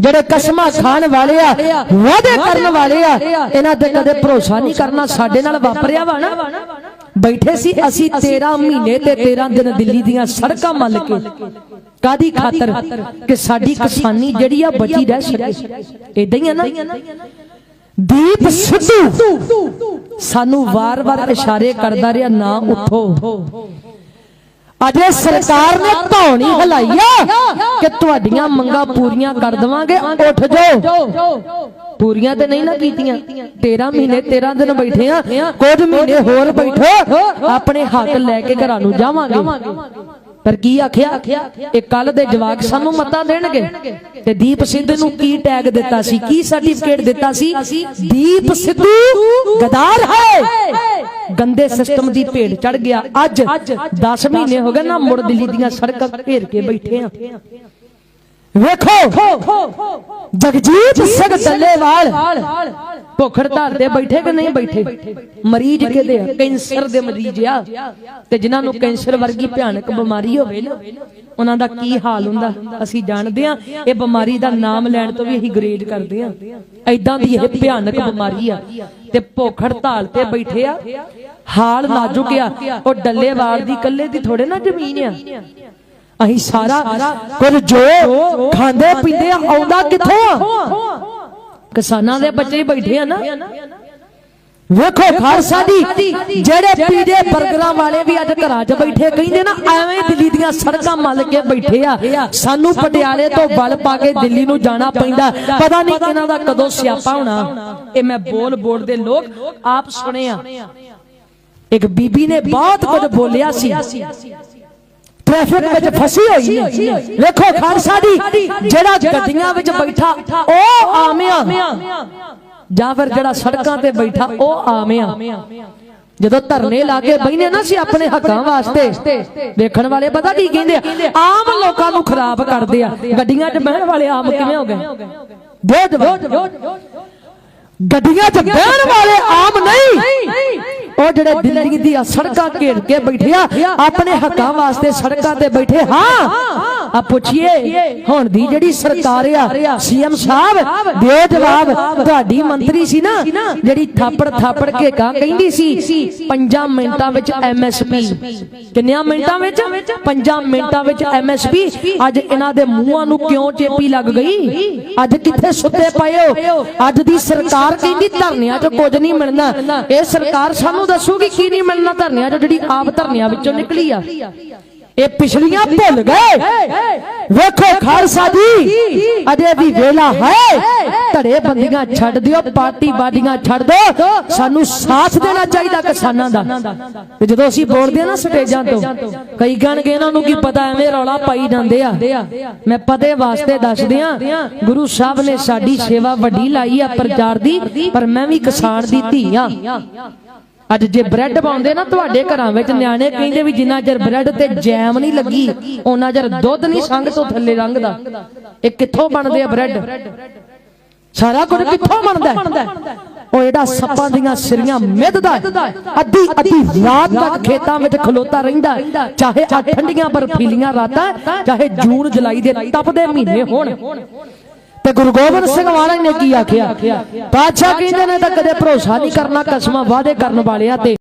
ਜਿਹੜੇ ਕਸਮਾਂ ਖਾਣ ਵਾਲੇ ਆ ਵਾਅਦੇ ਕਰਨ ਵਾਲੇ ਆ ਇਹਨਾਂ ਤੇ ਕਦੇ ਭਰੋਸਾ ਨਹੀਂ ਕਰਨਾ ਸਾਡੇ ਨਾਲ ਵਾਪਰਿਆ ਵਾ ਨਾ। ਬੈਠੇ ਸੀ ਅਸੀਂ 13 ਮਹੀਨੇ ਤੇ 13 ਦਿਨ ਦਿੱਲੀ ਦੀਆਂ ਸੜਕਾਂ ਮੱਲ ਕੇ। ਕਾਦੀ ਖਾਤਰ ਕਿ ਸਾਡੀ ਕਿਸਾਨੀ ਜਿਹੜੀ ਆ ਬਚੀ ਰਹਿ ਸਕੇ। ਇਦਾਂ ਹੀ ਆ ਨਾ। ਦੀਪ ਸਿੱਧੂ। ਸਾਨੂੰ ਵਾਰ-ਵਾਰ ਇਸ਼ਾਰੇ ਕਰਦਾ ਰਿਹਾ ਨਾ ਉਠੋ। ਅਜੇ ਸਰਕਾਰ ਨੇ ਧੌਣੀ ਹਲਾਈ ਆ ਕਿ ਤੁਹਾਡੀਆਂ ਮੰਗਾਂ ਪੂਰੀਆਂ ਕਰ ਦਵਾਂਗੇ ਉੱਠ ਜਾਓ। ਪੂਰੀਆਂ ਤੇ ਨਹੀਂ ਨਾ ਕੀਤੀਆਂ। 13 ਮਹੀਨੇ 13 ਦਿਨ ਬੈਠੇ ਆ। ਕੁਝ ਮਹੀਨੇ ਹੋਰ ਬੈਠੋ। ਆਪਣੇ ਹੱਕ ਲੈ ਕੇ ਘਰਾਂ ਨੂੰ ਜਾਵਾਂਗੇ। ਪਰ ਕੀ ਆਖਿਆ? ਇਹ ਕੱਲ ਦੇ ਜਵਾਕ ਸਾਨੂੰ ਮਤਾਂ ਦੇਣਗੇ। ਤੇ ਦੀਪ ਸਿੱਧੂ ਨੂੰ ਕੀ ਟੈਗ ਦਿੱਤਾ ਸੀ? ਕੀ ਸਰਟੀਫਿਕੇਟ ਦਿੱਤਾ ਸੀ? ਦੀਪ ਸਿੱਧੂ ਗਦਾਰ ਹੈ। ਗੰਦੇ ਸਿਸਟਮ ਦੀ ਭੇਡ ਚੜ ਗਿਆ। ਅੱਜ 10 ਮਹੀਨੇ ਹੋ ਗਏ ਨਾ ਮੁੜ ਦਿੱਲੀ ਦੀਆਂ ਸੜਕਾਂ ਘੇਰ ਕੇ ਬੈਠੇ ਆ। ਵੇਖੋ। ਜਗਜੀਤ ਸਿੰਘ ਡੱਲੇਵਾਲ। ਭੁੱਖ ਹੜਤਾਲ ਤੇ ਬੈਠੇ ਕਿ ਨਹੀਂ ਬੈਠੇ ਮਰੀਜ਼ ਕਿਹਦੇ ਆ? ਕੈਂਸਰ ਦੇ ਮਰੀਜ਼ ਆ। ਤੇ ਜਿਨ੍ਹਾਂ ਨੂੰ ਕੈਂਸਰ ਵਰਗੀ ਭਿਆਨਕ ਬਿਮਾਰੀ ਹੋਵੇ ਨਾ ਉਹਨਾਂ ਦਾ ਕੀ ਹਾਲ ਹੁੰਦਾ? ਅਸੀਂ ਜਾਣਦੇ ਆ ਇਹ ਬਿਮਾਰੀ ਦਾ ਨਾਮ ਲੈਣ ਤੋਂ ਵੀ ਅਸੀਂ ਗਰੇਜ ਕਰਦੇ ਆ ਐਦਾਂ ਦੀ ਇਹ ਭਿਆਨਕ ਬਿਮਾਰੀ ਆ। ਤੇ ਭੁੱਖ ਹੜਤਾਲ ਤੇ ਬੈਠੇ ਆ। ਹਾਲ ਨਾਜ਼ੁਕ ਆ ਉਹ ਡੱਲੇਵਾਲ ਦੀ ਕੱਲੇ ਦੀ ਥੋੜੇ ਨਾ ਜ਼ਮੀਨ ਆ। ਅਸੀਂ ਸਾਰਾ ਕੁਝ ਜੋ ਖਾਂਦੇ ਪੀਂਦੇ ਆਉਂਦਾ ਕਿੱਥੋਂ ਆ? ਕਿਸਾਨਾਂ ਦੇ ਬੱਚੇ ਹੀ ਬੈਠੇ ਆ ਨਾ। ਵੇਖੋ ਖਾਲਸਾ ਦੀ ਜਿਹੜੇ ਪੀੜੇ ਬਰਗਰਾਂ ਵਾਲੇ ਵੀ ਅੱਜ ਘਰਾਂ 'ਚ ਬੈਠੇ ਕਹਿੰਦੇ ਨਾ ਐਵੇਂ ਦਿੱਲੀ ਦੀਆਂ ਸੜਕਾਂ ਮੱਲ ਕੇ ਬੈਠੇ ਆ। ਸਾਨੂੰ ਪਟਿਆਲੇ ਤੋਂ ਬਲ ਪਾ ਕੇ ਦਿੱਲੀ ਨੂੰ ਜਾਣਾ ਪੈਂਦਾ। ਪਤਾ ਨਹੀਂ ਇਹਨਾਂ ਦਾ ਕਦੋਂ ਸਿਆਪਾ ਹੋਣਾ। ਇਹ ਮੈਂ ਬੋਲ ਬੋਲ ਦੇ ਲੋਕ ਆਪ ਸੁਣੇ ਆ। ਇੱਕ ਬੀਬੀ ਨੇ ਬਹੁਤ ਕੁਝ ਬੋਲਿਆ ਸੀ। ਟ੍ਰੈਫਿਕ ਵਿੱਚ ਫਸੀ ਹੋਈ ਹੈ। ਵੇਖੋ ਖਾਲਸਾ ਦੀ ਜਿਹੜਾ ਗੱਡੀਆਂ ਵਿੱਚ ਬੈਠਾ ਉਹ ਆਮਿਆ। ਜਾਂ ਫਿਰ ਜਿਹੜਾ ਸੜਕਾਂ ਤੇ ਬੈਠਾ ਉਹ ਆਮਿਆ। ਜਦੋਂ ਧਰਨੇ ਲਾ ਕੇ ਬੈਨੇ ਨਾ ਸੀ ਆਪਣੇ ਹੱਕਾਂ ਵਾਸਤੇ ਵੇਖਣ ਵਾਲੇ ਪਤਾ ਕੀ ਕਹਿੰਦੇ ਆ? ਆਮ ਲੋਕਾਂ ਨੂੰ ਖਰਾਬ ਕਰਦੇ ਆ। ਗੱਡੀਆਂ 'ਚ ਬਹਿਣ ਵਾਲੇ ਆਮ ਕਿਵੇਂ ਹੋ ਗਏ? ਜਵਾਬ ਗੱਡੀਆਂ 'ਚ ਬਹਿਣ ਵਾਲੇ ਆਮ ਨਹੀਂ। ਉਹ ਜਿਹੜੇ ਦਿੱਲੀ ਦੀਆਂ ਸੜਕਾਂ ਘੇਰ ਕੇ ਬੈਠੇ ਆ ਆਪਣੇ ਹੱਕਾਂ ਵਾਸਤੇ ਸੜਕਾਂ ਤੇ ਬੈਠੇ ਹਾਂ ਆ ਪੁੱਛੀਏ, ਹੁਣ ਦੀ ਜਿਹੜੀ ਸਰਕਾਰ ਆ, ਸੀਐਮ ਸਾਹਿਬ, ਦਿਓ ਜਵਾਬ, ਤੁਹਾਡੀ ਮੰਤਰੀ ਸੀ ਨਾ, ਜਿਹੜੀ ਥਾਪੜ ਥਾਪੜ ਕੇ ਕਾ ਕਹਿੰਦੀ ਸੀ 5 ਮਿੰਟਾਂ ਵਿੱਚ ਐਮਐਸਪੀ ਕਿੰਨਿਆਂ ਮਿੰਟਾਂ ਵਿੱਚ? 5 ਮਿੰਟਾਂ ਵਿੱਚ ਐਮਐਸਪੀ ਅੱਜ ਇਹਨਾਂ ਦੇ ਮੂੰਹਾਂ ਨੂੰ ਕਿਉਂ ਚੇਪੀ ਲੱਗ ਗਈ? ਅੱਜ ਕਿੱਥੇ ਸੁੱਤੇ ਪਏ ਹੋ? ਅੱਜ ਦੀ ਸਰਕਾਰ ਕਹਿੰਦੀ ਧਰਨਿਆਂ 'ਚ ਕੁਝ ਨਹੀਂ ਮਿਲਣਾ। ਇਹ ਸਰਕਾਰ ਸਾਨੂੰ ਦੱਸੂਗੀ ਕੀ ਨਹੀਂ ਮਿਲਣਾ, ਧਰਨਿਆਂ 'ਚ ਜਿਹੜੀ ਆਪ ਧਰਨਿਆਂ ਵਿੱਚੋਂ ਨਿਕਲੀ ਆ। ਇਹ ਪਿਛਲੀਆਂ ਭੁੱਲ ਗਏ। ਵੇਖੋ ਖਾਲਸਾ ਜੀ ਅਜੇ ਵੀ ਵੇਲਾ ਹੈ। ਧੜੇ ਬੰਦੀਆਂ ਛੱਡ ਦਿਓ ਪਾਰਟੀ ਬਾਡੀਆਂ ਛੱਡ ਦਿਓ। ਸਾਨੂੰ ਸਾਥ ਦੇਣਾ ਚਾਹੀਦਾ ਕਿਸਾਨਾਂ ਦਾ। ਤੇ ਜਦੋਂ ਅਸੀਂ ਬੋਲਦੇ ਆ ਨਾ ਸਟੇਜਾਂ ਤੋਂ ਕਈ ਗਣਗੇ ਇਹਨਾਂ ਨੂੰ ਕੀ ਪਤਾ ਐਵੇਂ ਰੌਲਾ ਪਾਈ ਜਾਂਦੇ ਆ। ਮੈਂ ਪਤੇ ਵਾਸਤੇ ਦੱਸਦੇ ਆ ਗੁਰੂ ਸਾਹਿਬ ਨੇ ਸਾਡੀ ਸੇਵਾ ਵੱਡੀ ਲਾਈ ਆ ਪ੍ਰਚਾਰ ਦੀ ਪਰ ਮੈਂ ਵੀ ਕਿਸਾਨ ਦੀ ਧੀ ਆ। ਅੱਜ ਜੇ ਬ੍ਰੈਡ ਪਾਉਂਦੇ ਨਾ ਤੁਹਾਡੇ ਘਰਾਂ ਵਿੱਚ ਨਿਆਣੇ ਕਹਿੰਦੇ ਵੀ ਜਿੰਨਾ ਚਿਰ ਬ੍ਰੈਡ ਤੇ ਜੈਮ ਨਹੀਂ ਲੱਗੀ ਉਹਨਾਂ ਚਿਰ ਦੁੱਧ ਨਹੀਂ ਸੰਗ ਤੋਂ ਥੱਲੇ ਲੰਘਦਾ। ਇਹ ਕਿੱਥੋਂ ਬਣਦੇ ਆ ਬ੍ਰੈਡ? ਸਾਰਾ ਕੁਝ ਕਿੱਥੋਂ ਬਣਦਾ? ਉਹ ਜਿਹੜਾ ਸੱਪਾਂ ਦੀਆਂ ਸਿਰੀਆਂ ਮਿੱਧਦਾ ਅੱਧੀ ਅੱਧੀ ਰਾਤ ਤੱਕ ਖੇਤਾਂ ਵਿੱਚ ਖਲੋਤਾ ਰਹਿੰਦਾ ਚਾਹੇ ਆ ਠੰਡੀਆਂ ਬਰਫੀਲੀਆਂ ਰਾਤਾਂ ਚਾਹੇ ਜੂਨ ਜੁਲਾਈ ਦੇ ਤਪਦੇ ਮਹੀਨੇ ਹੋਣ। ਤੇ ਗੁਰੂ ਗੋਬਿੰਦ ਸਿੰਘ ਮਹਾਰਾਜ ਨੇ ਕੀ ਆਖਿਆ? ਬਾਦਸ਼ਾਹ ਕਹਿੰਦੇ ਨੇ ਤਾਂ ਕਦੇ ਭਰੋਸਾ ਨਹੀਂ ਕਰਨਾ ਕਸਮਾਂ ਵਾਅਦੇ ਕਰਨ ਵਾਲਿਆਂ ਤੇ।